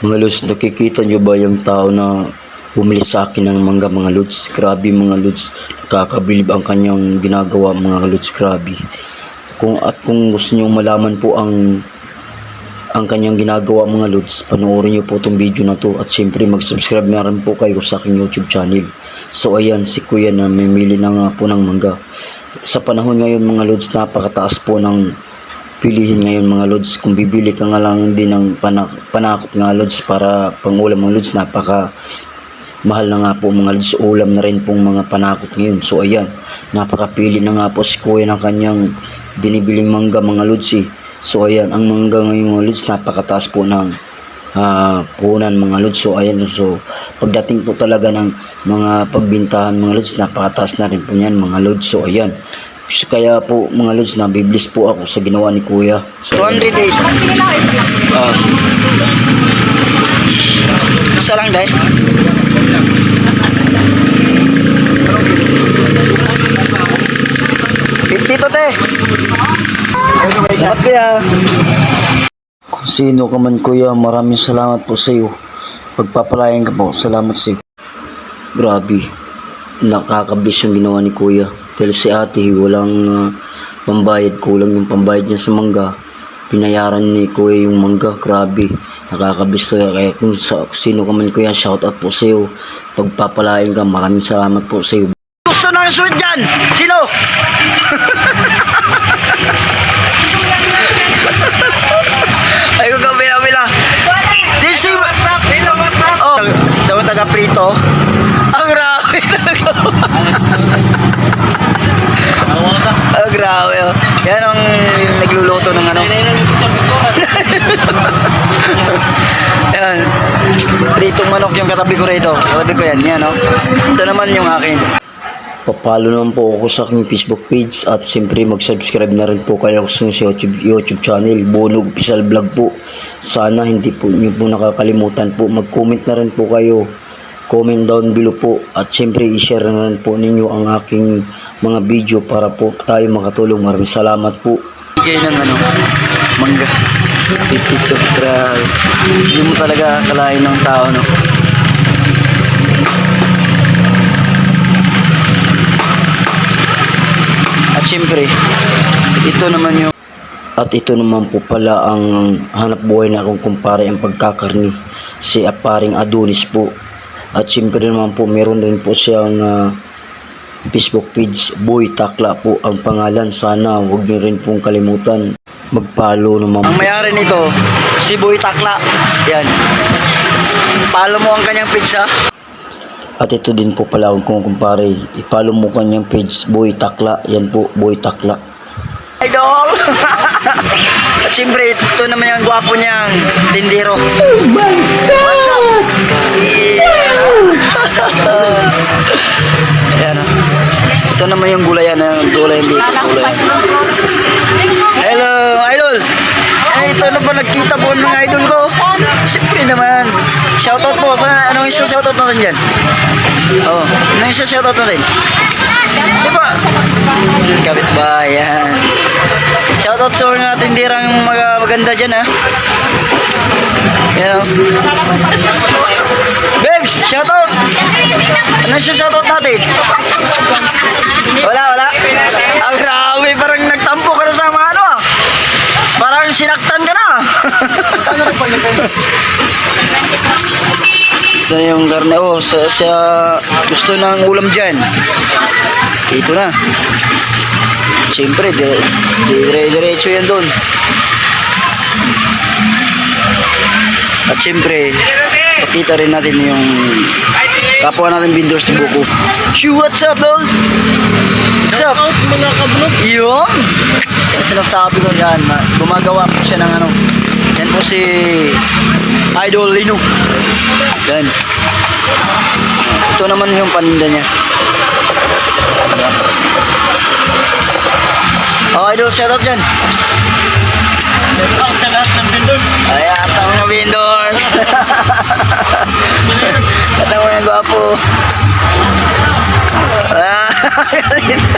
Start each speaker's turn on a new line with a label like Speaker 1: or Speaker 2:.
Speaker 1: Mga lods, nakikita nyo ba yung tao na bumili sa akin ng mangga mga lods? Grabe mga lods, nakakabilib ang kanyang ginagawa mga lods, grabe. Kung, at kung gusto nyo malaman po ang ang kanyang ginagawa mga lods, panoorin nyo po itong video na to at syempre mag-subscribe na rin po kayo sa aking YouTube channel. So ayan, si Kuya na mamili na nga po ng mangga. Sa panahon ngayon mga lods, napakataas po ng pilihin ngayon mga lods. Kung bibili ka nga lang din ng panak panakot nga lods para pangulam mga lods, napaka mahal na nga po mga lods. Ulam na rin pong mga panakot ngayon. So ayan, napakapili na nga po si Kuya ng kanyang binibiling mangga mga lods eh. So ayan, ang mangga ngayon mga lods, napakataas po ng ah punan mga lods. So ayan, so pagdating po talaga ng mga pagbintahan mga lods, napakataas na rin po niyan mga lods. So ayan, kaya po mga lods, nabiblis po ako sa ginawa ni Kuya. So,
Speaker 2: 208.
Speaker 1: Ah,
Speaker 2: Isa lang dahil. Fifty to te.
Speaker 1: Salamat kuya. Kung sino ka man kuya, maraming salamat po sa iyo. Pagpapalayan ka po, salamat sa iyo. Grabe. Nakakabis yung ginawa ni kuya. Dahil si ate, walang ah, pambayad. Kulang yung pambayad niya sa mangga. Pinayaran ni kuya yung mangga. Grabe. Nakakabis talaga. Kaya kung sa, sino ka man kuya, shoutout po sa iyo. Pagpapalayan ka, maraming salamat po sa iyo.
Speaker 2: Gusto ng sweet dyan? Sino? Ay, ko kabila bila. This is? Hello, what's up? Oh, daw taga prito. Ang grabe talaga. Grabe. oh. Yan ang nagluluto ng ano. Yan. Pritong manok yung katabi ko rito. Katabi ko yan. Yan, oh. Ito naman yung akin.
Speaker 1: Papalo naman po ako sa aking Facebook page at siyempre mag-subscribe na rin po kayo sa YouTube, YouTube channel, Bonog Official Vlog po. Sana hindi po niyo po nakakalimutan po. Mag-comment na rin po kayo. Comment down below po. At siyempre i-share na rin po ninyo ang aking mga video para po tayo makatulong. Maraming salamat po.
Speaker 2: Bigay ng ano, mangga. 52 grabe. Hindi mo talaga akalain ng tao, no? At syempre, ito naman yung
Speaker 1: At ito naman po pala ang hanap buhay na akong kumpare ang pagkakarni. Si Aparing Adonis po. At siyempre naman po meron rin po siyang ah, Facebook page. Boy Takla po ang pangalan. Sana huwag niyo rin pong kalimutan. Mag-follow naman
Speaker 2: Ang
Speaker 1: po.
Speaker 2: mayari nito, si Boy Takla. Yan. Follow mo ang kanyang pizza.
Speaker 1: At ito din po pala kong kumpare. I-follow mo kanyang page. Boy Takla. Yan po, Boy Takla.
Speaker 2: Idol! At siyempre, ito naman yung gwapo niyang tindero. Oh my God! Yan ah. Ito naman yung gulayan na gulayan dito. Gulayan. Hello, idol! Eh, ito na ba nagkita po ng idol ko? Siyempre naman. Shoutout po. Sa, anong isa shoutout natin dyan? Oh, anong isa shoutout natin? Di ba? Kapit bayan. Shoutout sa mga tindirang mga maganda dyan ha. Yan o. Babes, shoutout! Ano siya shoutout natin? Wala, wala. Ang grabe, parang nagtampo ka na sa mga ano ah. Parang sinaktan ka na. Ito yung karne. Oh, sa, sa gusto ng ulam dyan. Ito na. Siyempre, dire, dire, yan doon. At siyempre, pakita rin natin yung kapwa natin vendors sa buko. Shoo, what's up, lol? What's up? mga kablog. Yun. Yan sinasabi ko yan. ma- Gumagawa po siya ng ano. Yan po si Idol Lino. Yan. Ito naman yung paninda niya. Oh, idol, shoutout dyan. Shoutout sa lahat ng vendors. Ay, atang mga vendors. Gwapo. Ah,